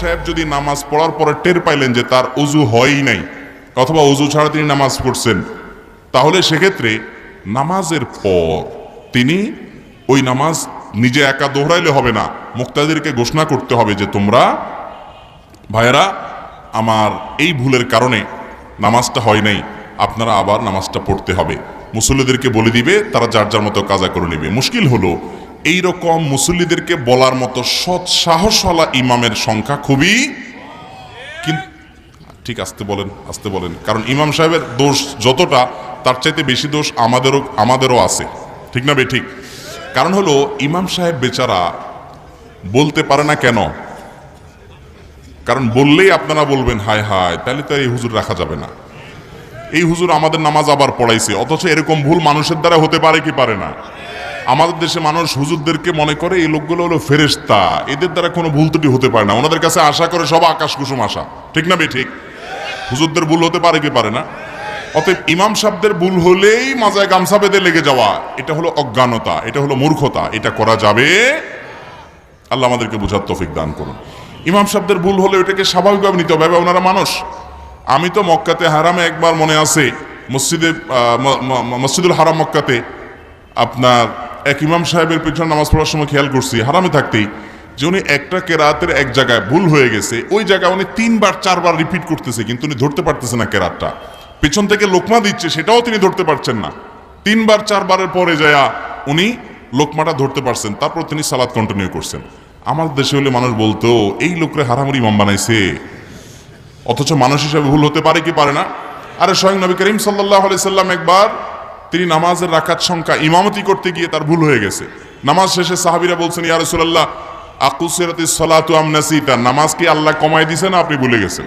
সাহেব যদি নামাজ পড়ার পরে টের পাইলেন যে তার অজু হয়ই নাই, অথবা অজু ছাড়া তিনি নামাজ পড়ছেন, তাহলে সেক্ষেত্রে নামাজের পর তিনি ওই নামাজ নিজে একা দোহরাইলে হবে না, মুক্তাদেরকে ঘোষণা করতে হবে যে তোমরা, ভাইয়েরা, আমার এই ভুলের কারণে নামাজটা হয় নাই, আপনারা আবার নামাজটা পড়তে হবে। মুসল্লিদেরকে বলে দিবে, তারা যার যার মতো কাজা করে নেবে। মুশকিল হলো এই রকম মুসল্লিদেরকে বলার মতো সৎ সাহসওয়ালা ইমামের সংখ্যা খুবই ঠিক আসতে বলেন আসতে বলেন। কারণ ইমাম সাহেবের দোষ যতটা, তার চাইতে বেশি দোষ আমাদেরও আমাদেরও আছে। ঠিক না বে, ঠিক? কারণ হলো, ইমাম সাহেব বেচারা বলতে পারে না কেন? কারণ বললেই আপনারা বলবেন, হায় হায়, তাহলে তো এই হুজুর রাখা যাবে না। এই হুজুর আমাদের নামাজ আবার পড়াইছে, অথচ এরকম ভুল মানুষের দ্বারা হতে পারে কি পারে না? আমাদের দেশে মানুষ হুজুরদেরকে মনে করে এই লোকগুলো হলো ফেরেস্তা এদের দ্বারা কোনো ভুল ত্রুটি হতে পারে না। ওনাদের কাছে আশা করে সব আকাশ কুসুম আশা। ঠিক না বে, ঠিক? হুজুরদের ভুল হতে পারে কি পারে না? অতএব ইমাম সাহেবদের ভুল হলেই মাজায় গামছা বেঁধে লেগে যাওয়া, এটা হলো অজ্ঞানতা, এটা হলো মূর্খতা, এটা করা যাবে? আল্লাহ আমাদেরকে বোঝার তফিক দান করুন। ইমাম সাহেবদের ভুল হলে ওটাকে স্বাভাবিকভাবে নিতে হবে। ওনারা মানুষ। আমি তো মক্কাতে হারামে একবার মনে আছে, মসজিদে মসজিদুল হারাম মক্কাতে আপনার এক ইমাম সাহেবের পিছনে নামাজ পড়ার সময় খেয়াল করছি, হারামে থাকতেই, যে উনি একটা কেরাতের এক জায়গায় ভুল হয়ে গেছে, ওই জায়গায় উনি তিনবার, চারবার রিপিট করতেছে, কিন্তু উনি ধরতে পারতেছে না কেরাতটা। পেছন থেকে লোকমা দিচ্ছে, সেটাও তিনি ধরতে পারছেন না। তিনবার, চারবারের পরে যায়া উনি লোকমাটা ধরতে পারছেন, তারপর তিনি সালাদ কন্টিনিউ করছেন। আমার দেশে হলে মানুষ বলতো, এই লোকরে হারামুরি ইমাম বানাইছে। অথচ মানুষ হিসাবে ভুল হতে পারে কি পারে না? আরে স্বয়ং নবী করিম সাল্লাহ সাল্লাম একবার তিনি নামাজের রাখাত সংখ্যা ইমামতি করতে গিয়ে তার ভুল হয়ে গেছে। নামাজ শেষে সাহাবিরা বলছেন, ইয়া রাসূলুল্লাহ, আকুসিরাতি সালাতু আম নাসিতা? নামাজ কি আল্লাহ কমায় দিছে না আপনি ভুলে গেছেন?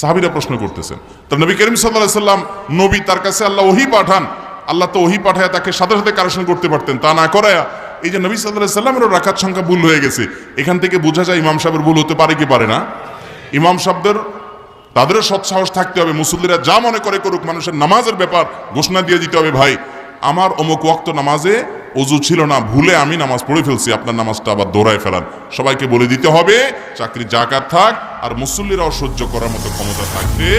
সাহাবিরা প্রশ্ন করতেছেন। তো নবী করিম সাল্লাহ সাল্লাম, নবী তার কাছে আল্লাহ ওহি পাঠান। আল্লাহ তো ওহি পাঠায় তাকে সাথে সাথে কারেকশন করতে পারতেন, তা না করায়া এই যে নবী সাল্লাহ সাল্লামেরও রাখাত সংখ্যা ভুল হয়ে গেছে। এখান থেকে বোঝা যায় ইমাম সাহেবের ভুল হতে পারে কি পারে না। ইমাম সাহেবদের তাদেরও সৎসাহস থাকতে হবে, মুসল্লিরা যা মনে করে করুক, মানুষের নামাজের ব্যাপার ঘোষণা দিয়ে দিতে হবে, ভাই। আমার অমুক ওয়াক্ত নামাজে অজু ছিল না, ভুলে আমি নামাজ পড়ে ফেলছি, আপনার নামাজটা আবার দৌড়ায় ফেলান। সবাইকে বলে দিতে হবে, চাকরি জাকাত থাক, আর মুসল্লিরাও সহ্য করার মতো ক্ষমতা থাকবে